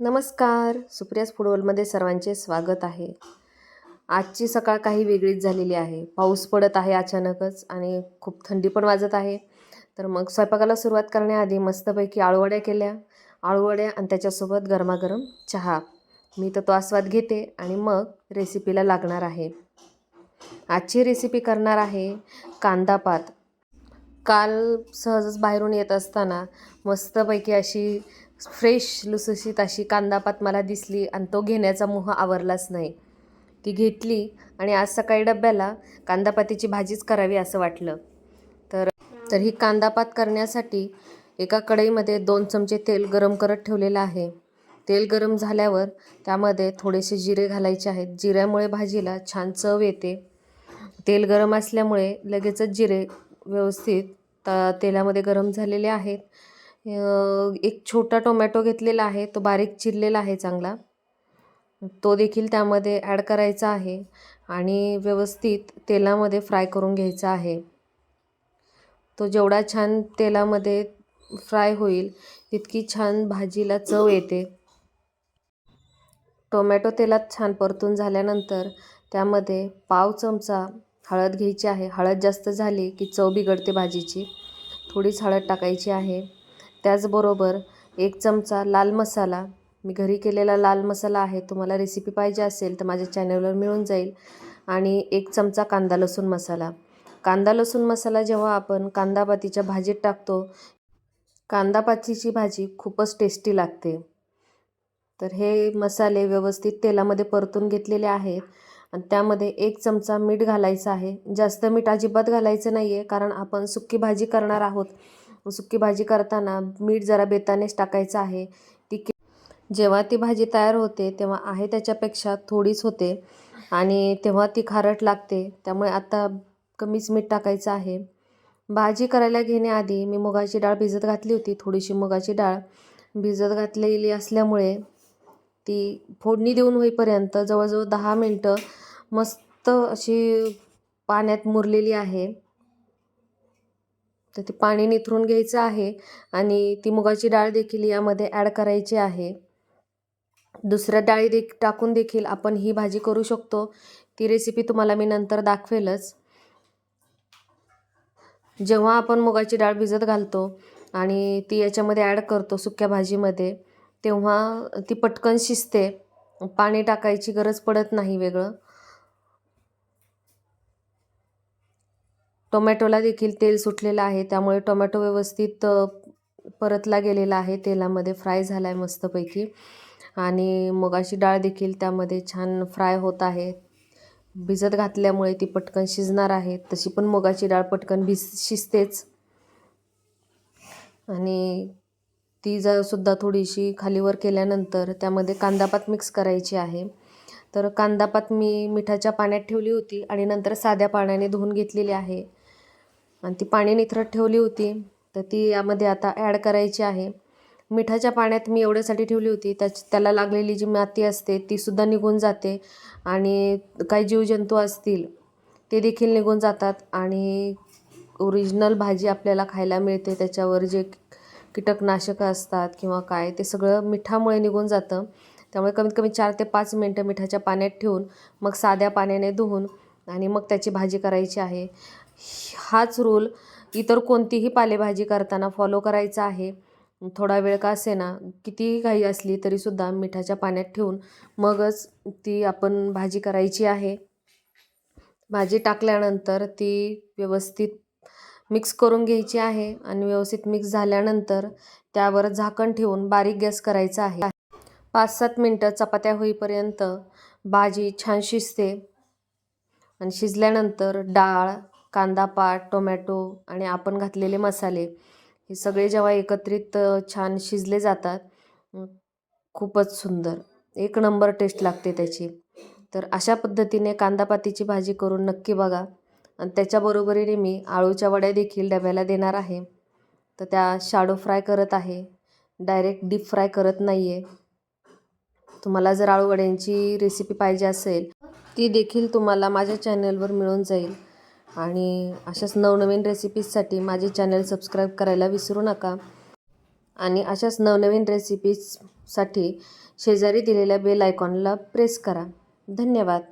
नमस्कार. सुप्रियाज फुटबॉलमध्ये सर्वांचे स्वागत आहे. आजची सकाळ काही वेगळीच झालेली आहे. पाऊस पडत आहे अचानकच आणि खूप थंडी पण वाजत आहे. तर मग स्वयंपाकाला सुरुवात करण्याआधी मस्तपैकी आळूवड्या केल्या. आळूवड्या आणि त्याच्यासोबत गरमागरम चहा. मी तर तो आस्वाद घेते आणि मग रेसिपीला लागणार आहे. आजची रेसिपी करणार आहे कांदापात काल सहजच बाहेरून येत असताना मस्तपैकी अशी फ्रेश लुसुशीत अशी कांदापात मला दिसली आणि तो घेण्याचा मोह आवरलाच नाही. ती घेतली आणि आज सकाळी डब्याला कांदापातीची भाजीच करावी असं वाटलं. तर तर ही कांदापात करण्यासाठी एका कढईमध्ये दोन चमचे तेल गरम करत ठेवलेलं आहे. तेल गरम झाल्यावर त्यामध्ये थोडेसे जिरे घालायचे आहेत. जिऱ्यामुळे भाजीला छान चव येते. तेल गरम असल्यामुळे लगेचच जिरे व्यवस्थित त तेलामध्ये गरम झालेले आहेत. एक छोटा टोमॅटो घेतलेला आहे तो बारीक चिरलेला आहे चांगला. तो देखील त्यामध्ये ॲड करायचा आहे आणि व्यवस्थित तेलामध्ये फ्राय करून घ्यायचा आहे. तो जेवढा छान तेलामध्ये फ्राय होईल तितकी छान भाजीला चव येते. टोमॅटो तेलात छान परतून झाल्यानंतर त्यामध्ये पाव चमचा हळद घ्यायची आहे. हळद जास्त झाली की चव बिघडते भाजीची. थोडीच हळद टाकायची आहे. त्याचबरोबर एक चमचा लाल मसाला. मी घरी केलेला लाल मसाला आहे तुम्हाला रेसिपी पाहिजे असेल तर माझ्या चॅनलवर मिळून जाईल. आणि एक चमचा कांदा लसूण मसाला. कांदा लसूण मसाला जेव्हा आपण कांदापातीच्या भाजीत टाकतो कांदापातीची भाजी खूपच टेस्टी लागते. तर हे मसाले व्यवस्थित तेलामध्ये परतून घेतलेले आहेत. आणि त्यामध्ये एक चमचा मीठ घालायचं आहे. जास्त मीठ अजिबात घालायचं नाही आहे कारण आपण सुक्की भाजी करणार आहोत. सुकी भाजी करताना मीठ जरा बेतानेच टाकायचं आहे. ती के जेव्हा ती भाजी तयार होते तेव्हा आहे त्याच्यापेक्षा थोडीच होते आणि तेव्हा ती खारट लागते त्यामुळे आता कमीच मीठ टाकायचं आहे. भाजी करायला घेण्याआधी मी मुगाची डाळ भिजत घातली होती थोडीशी मुगाची डाळ भिजत घातलेली असल्यामुळे ती फोडणी देऊन होईपर्यंत जवळजवळ दहा मिनटं मस्त अशी पाण्यात मुरलेली आहे. तर ती पाणी निथरून घ्यायचं आहे आणि ती मुगाची डाळ देखील यामध्ये ॲड करायची आहे. दुसऱ्या डाळी दे टाकून देखील आपण ही भाजी करू शकतो. ती रेसिपी तुम्हाला मी नंतर दाखवेलच. जेव्हा आपण मुगाची डाळ भिजत घालतो आणि ती याच्यामध्ये ॲड करतो सुक्या भाजीमध्ये तेव्हा ती पटकन शिजते. पाणी टाकायची गरज पडत नाही वेगळं. टोमॅटोला देखील तेल सुटलेलं आहे. त्यामुळे टोमॅटो व्यवस्थित परतला गेलेला आहे. तेलामध्ये फ्राय झाला आहे मस्तपैकी. आणि मुगाची डाळ देखील त्यामध्ये छान फ्राय होत आहे. भिजत घातल्यामुळे ती पटकन शिजणार आहे. तशी पण मुगाची डाळ पटकन भिज शिजतेच. आणि ती जर सुद्धा थोडीशी खालीवर केल्यानंतर त्यामध्ये कांदापात मिक्स करायची आहे. तर कांदापात मी मिठाच्या पाण्यात ठेवली होती आणि नंतर साध्या पाण्याने धुवून घेतलेली आहे. आणि ती पाणी निथरत ठेवली होती. तर ती यामध्ये आता ॲड करायची आहे. मिठाच्या पाण्यात मी एवढ्यासाठी ठेवली होती. त्याच त्याला लागलेली जी माती असते तीसुद्धा निघून जाते. आणि काही जीवजंतू असतील ते देखील निघून जातात. आणि ओरिजिनल भाजी आपल्याला खायला मिळते. त्याच्यावर जे कीटकनाशकं असतात किंवा काय ते सगळं मिठामुळे निघून जातं. त्यामुळे कमीत कमी चार ते पाच मिनटं मिठाच्या पाण्यात ठेवून मग साध्या पाण्याने धुवून आणि मग त्याची भाजी करायची आहे. हाच रूल इतर कोणतीही पालेभाजी करताना फॉलो करायचा आहे. थोडा वेळ का असेना कितीही घाई असली तरीसुद्धा मिठाच्या पाण्यात ठेवून मगच ती आपण भाजी करायची आहे. भाजी टाकल्यानंतर ती व्यवस्थित मिक्स करून घ्यायची आहे आणि व्यवस्थित मिक्स झाल्यानंतर त्यावर झाकण ठेवून बारीक गॅस करायचा आहे. पाच सात मिनटं चपात्या होईपर्यंत भाजी छान शिजते. आणि शिजल्यानंतर डाळ कांदा पाट टोमॅटो आणि आपण घातलेले मसाले हे सगळे जेव्हा एकत्रित छान शिजले जातात खूपच सुंदर. एक नंबर टेस्ट लागते त्याची. तर अशा पद्धतीने कांदापातीची भाजी करून नक्की बघा. आणि त्याच्याबरोबरीने मी आळूच्या वड्या देखील डब्याला देणार आहे. तर त्या शाडो फ्राय करत आहे. डायरेक्ट डीप फ्राय करत नाही आहे तुम्हाला जर आळूवड्यांची रेसिपी पाहिजे असेल ती देखील तुम्हाला माझ्या चॅनलवर मिळून जाईल. आणि अशाच नवनवीन रेसिपीजसाठी माझे चॅनल सबस्क्राईब करायला विसरू नका. आणि अशाच नवनवीन रेसिपीजसाठी शेजारी दिलेल्या बेल आयकॉनला प्रेस करा. धन्यवाद.